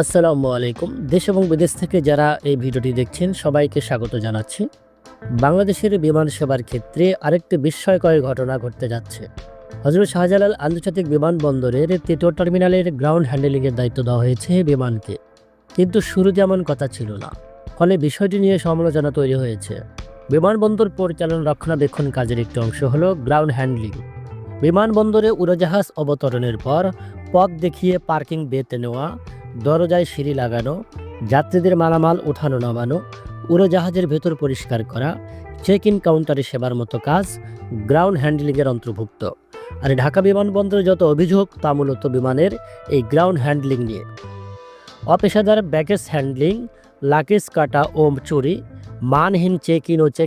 আসসালামু আলাইকুম। দেশ এবং বিদেশ থেকে যারা এই ভিডিওটি দেখছেন, সবাইকে স্বাগত জানাচ্ছি। বাংলাদেশের বিমান সেবার ক্ষেত্রে আরেকটি বিস্ময়কর ঘটনা ঘটতে যাচ্ছে। হজরত শাহজালাল আন্তর্জাতিক বিমানবন্দরের তৃতীয় টার্মিনালের গ্রাউন্ড হ্যান্ডেলিংয়ের দায়িত্ব দেওয়া হয়েছে বিমানকে। কিন্তু শুরু যেমন কথা ছিল না। ফলে বিষয়টি নিয়ে সমালোচনা তৈরি হয়েছে। বিমানবন্দর পরিচালনা রক্ষণাবেক্ষণ কাজের একটি অংশ হলো গ্রাউন্ড হ্যান্ডলিং। বিমানবন্দরে উড়োজাহাজ অবতরণের পর পথ দেখিয়ে পার্কিং বেতে নেওয়া দরজায় সিঁড়ি লাগানো, যাত্রীদের মালামাল ওঠানো নামানো, উড়োজাহাজের ভেতর পরিষ্কার করা চেক ইন কাউন্টারে সেবার মতো কাজ, গ্রাউন্ড হ্যান্ডলিংয়ের অন্তর্ভুক্ত। আর ঢাকা বিমানবন্দরে যত অভিযোগ, তা মূলত বিমানের এই গ্রাউন্ড হ্যান্ডলিং নিয়ে। অপেশাদার ব্যাগেজ হ্যান্ডলিং, লাগেজ কাটা ও চুরি, মানহীন চেক ইন ও চেক